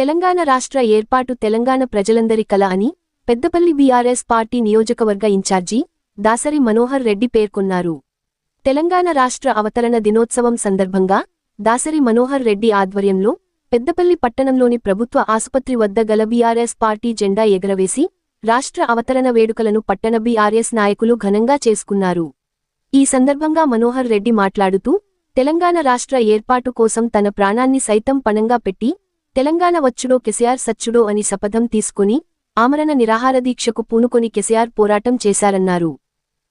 తెలంగాణ రాష్ట్ర ఏర్పాటు తెలంగాణ ప్రజలందరి కల అని పెద్దపల్లి బీఆర్ఎస్ పార్టీ నియోజకవర్గ ఇన్ఛార్జి దాసరి మనోహర్ రెడ్డి పేర్కొన్నారు. తెలంగాణ రాష్ట్ర అవతరణ దినోత్సవం సందర్భంగా దాసరి మనోహర్ రెడ్డి ఆధ్వర్యంలో పెద్దపల్లి పట్టణంలోని ప్రభుత్వ ఆసుపత్రి వద్ద గల బీఆర్ఎస్ పార్టీ జెండా ఎగరవేసి రాష్ట్ర అవతరణ వేడుకలను పట్టణ బీఆర్ఎస్ నాయకులు ఘనంగా చేసుకున్నారు. ఈ సందర్భంగా మనోహర్ రెడ్డి మాట్లాడుతూ తెలంగాణ రాష్ట్ర ఏర్పాటు కోసం తన ప్రాణాన్ని సైతం పణంగా పెట్టి తెలంగాణ వచ్చుడో కెసిఆర్ సచ్చుడో అని శపథం తీసుకుని ఆమరణ నిరాహారదీక్షకు పూనుకొని కెసిఆర్ పోరాటం చేశారన్నారు.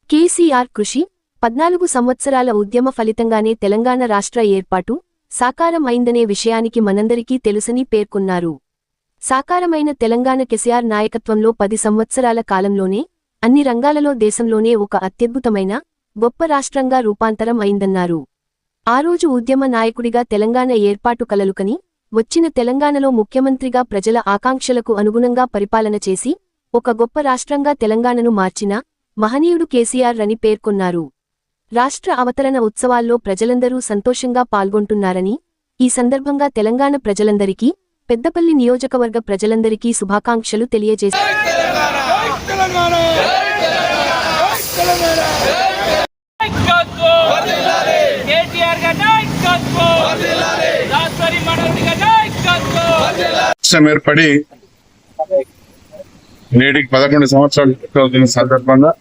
కేసీఆర్ కృషి పద్నాలుగు సంవత్సరాల ఉద్యమ ఫలితంగానే తెలంగాణ రాష్ట్ర ఏర్పాటు సాకారం అయిందనే విషయానికి మనందరికీ తెలుసని పేర్కొన్నారు. సాకారమైన తెలంగాణ కెసిఆర్ నాయకత్వంలో పది సంవత్సరాల కాలంలోనే అన్ని రంగాలలో దేశంలోనే ఒక అత్యద్భుతమైన గొప్ప రాష్ట్రంగా రూపాంతరం అయిందన్నారు. ఆ రోజు ఉద్యమ నాయకుడిగా తెలంగాణ ఏర్పాటు కలలుకని వచ్చిన తెలంగాణలో ముఖ్యమంత్రిగా ప్రజల ఆకాంక్షలకు అనుగుణంగా పరిపాలన చేసి ఒక గొప్ప రాష్ట్రంగా తెలంగాణను మార్చిన మహనీయుడు కేసీఆర్ అని పేర్కొన్నారు. రాష్ట్ర అవతరణ ఉత్సవాల్లో ప్రజలందరూ సంతోషంగా పాల్గొంటున్నారని ఈ సందర్భంగా తెలంగాణ ప్రజలందరికీ పెద్దపల్లి నియోజకవర్గ ప్రజలందరికీ శుభాకాంక్షలు తెలియజేశారు తెలంగాణ తెలంగాణ నాయకత్వం కేటీఆర్ గారి నాయకత్వం రాష్ట్రీ మనోహర్ గారి నాయకత్వం రాష్ట్రం ఏర్పడి నేటికి పదకొండు సంవత్సరాలు సందర్భంగా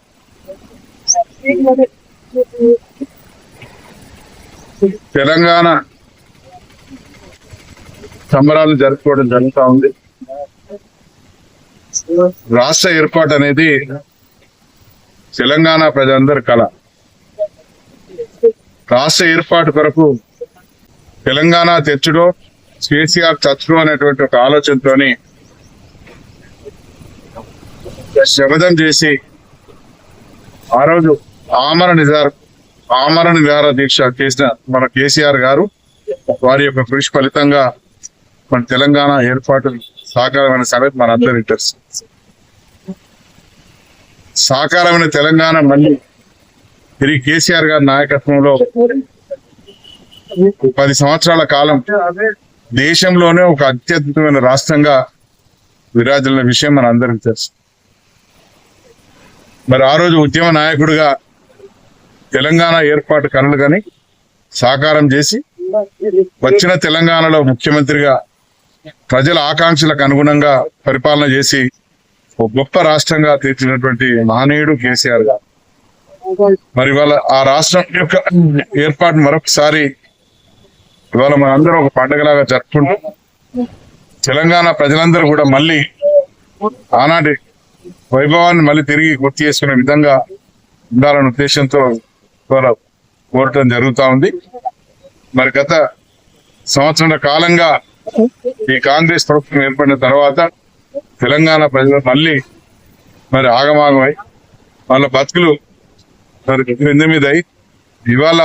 తెలంగాణ సంబరాలు జరుపుకోవడం జరుగుతూ ఉంది. రాష్ట్ర ఏర్పాటు అనేది తెలంగాణ ప్రజలందరి కళ. రాష్ట్ర ఏర్పాటు కొరకు తెలంగాణ తెచ్చుడో కేసీఆర్ చచ్చు అనేటువంటి ఒక ఆలోచనతోని శబదం చేసి ఆ రోజు ఆమర నిజార్ ఆమర నిజార దీక్ష చేసిన మన కేసీఆర్ గారు వారి యొక్క కృషి ఫలితంగా మన తెలంగాణ ఏర్పాటు సాకారమైన సంగతి మనందరికీ తెలుసు. సాకారమైన తెలంగాణ మళ్ళీ తిరిగి కేసీఆర్ గారి నాయకత్వంలో పది సంవత్సరాల కాలం దేశంలోనే ఒక అత్యద్భుతమైన రాష్ట్రంగా విరాజిల్లిన విషయం మన అందరికి తెలుసు. మరి ఆ రోజు ఉద్యమ నాయకుడిగా తెలంగాణ ఏర్పాటు కనులు కానీ సాకారం చేసి వచ్చిన తెలంగాణలో ముఖ్యమంత్రిగా ప్రజల ఆకాంక్షలకు అనుగుణంగా పరిపాలన చేసి ఒక గొప్ప రాష్ట్రంగా తీర్చినటువంటి మహనీయుడు కేసీఆర్ గారు. మరి వాళ్ళ ఆ రాష్ట్రం యొక్క ఏర్పాటు మరొకసారి ఇవాళ మనందరం ఒక పండగలాగా జరుపుకుంటాం తెలంగాణ ప్రజలందరూ కూడా మళ్ళీ ఆనాటి వైభవాన్ని మళ్ళీ తిరిగి గుర్తు చేసుకునే విధంగా ఉండాలనే ఉద్దేశంతో ఇవాళ కోరటం జరుగుతూ ఉంది. మరి గత సంవత్సరాల కాలంగా ఈ కాంగ్రెస్ ప్రభుత్వం ఏర్పడిన తర్వాత తెలంగాణ ప్రజలు మళ్ళీ మరి ఆగమాగమై వాళ్ళ బతుకులు మరి క్రింద మీద అయి ఇవాళ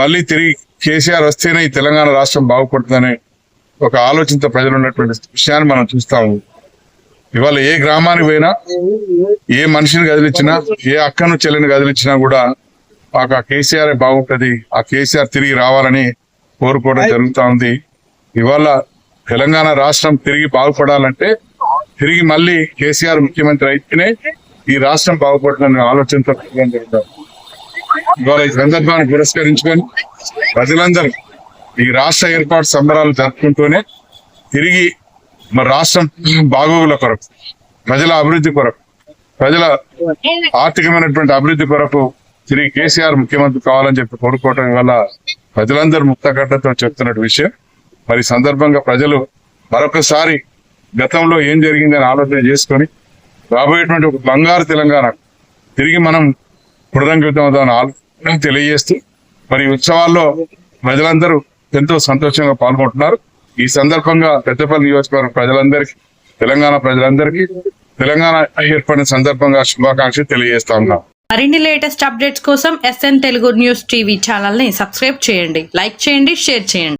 మళ్ళీ తిరిగి కేసీఆర్ వస్తేనే ఈ తెలంగాణ రాష్ట్రం బాగుపడుతుందనే ఒక ఆలోచనతో ప్రజలు ఉన్నటువంటి విషయాన్ని మనం చూస్తాము ఇవాళ ఏ గ్రామానికి పోయినా ఏ మనిషిని కదిలించినా ఏ అక్కను చెల్లిని కదిలించినా కూడా మాకు ఆ కేసీఆర్ బాగుంటుంది ఆ కేసీఆర్ తిరిగి రావాలని కోరుకోవడం జరుగుతూ ఉంది. ఇవాళ తెలంగాణ రాష్ట్రం తిరిగి బాగుపడాలంటే తిరిగి మళ్ళీ కేసీఆర్ ముఖ్యమంత్రి అయితేనే ఈ రాష్ట్రం బాగుపడుతుందనే ఆలోచనతో ప్రజలు ఇవాళ ఈ సందర్భాన్ని పురస్కరించుకొని ప్రజలందరూ ఈ రాష్ట్ర ఏర్పాటు సంబరాలు జరుపుకుంటూనే తిరిగి మన రాష్ట్రం బాగోగుల కొరకు ప్రజల అభివృద్ధి కొరకు ప్రజల ఆర్థికమైనటువంటి అభివృద్ధి కొరకు తిరిగి కేసీఆర్ ముఖ్యమంత్రి కావాలని చెప్పి కోరుకోవటం వల్ల ప్రజలందరూ ముక్తకట్టతో చెప్తున్న విషయం. మరి సందర్భంగా ప్రజలు మరొకసారి గతంలో ఏం జరిగిందని ఆలోచన చేసుకొని రాబోయేటువంటి ఒక బంగారు తెలంగాణ తిరిగి మనం పునరంకితం ఆలోచన తెలియజేస్తూ మరి ఉత్సవాల్లో ప్రజలందరూ ఎంతో సంతోషంగా పాల్గొంటున్నారు. ఈ సందర్భంగా పెద్దపల్లి నియోజకవర్గ ప్రజలందరికీ తెలంగాణ ప్రజలందరికీ తెలంగాణ ఏర్పడిన సందర్భంగా శుభాకాంక్షలు తెలియజేస్తా ఉన్నాం. మరిన్ని లేటెస్ట్ అప్డేట్స్ కోసం ఎస్ఎన్ తెలుగు న్యూస్ టీవీ ఛానల్ని సబ్స్క్రైబ్ చేయండి. లైక్ చేయండి షేర్ చేయండి.